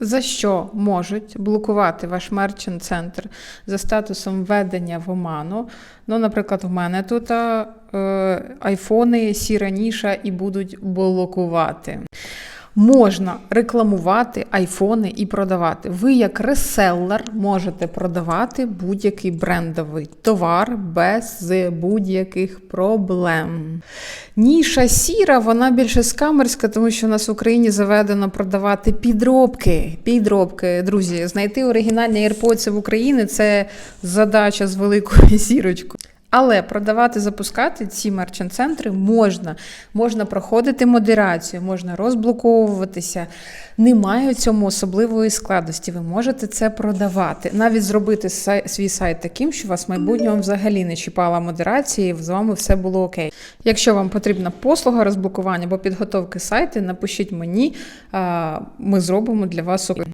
За що можуть блокувати ваш мерчант центр за статусом введення в оману? Ну, наприклад, в мене тут е, айфони сіра ніша і будуть блокувати. Можна рекламувати айфони і продавати. Ви, як реселлер, можете продавати будь-який брендовий товар без будь-яких проблем. Ніша сіра, вона більше скамерська, тому що у нас в Україні заведено продавати підробки. Підробки, друзі, знайти оригінальні AirPods в Україні це задача з великою зірочкою. Але продавати, запускати ці мерчант-центри можна. Можна проходити модерацію, можна розблоковуватися. Немає у цьому особливої складності. Ви можете це продавати. Навіть зробити свій сайт таким, що вас в майбутньому взагалі не чіпала модерація, і з вами все було окей. Якщо вам потрібна послуга розблокування або підготовки сайту, напишіть мені, ми зробимо для вас.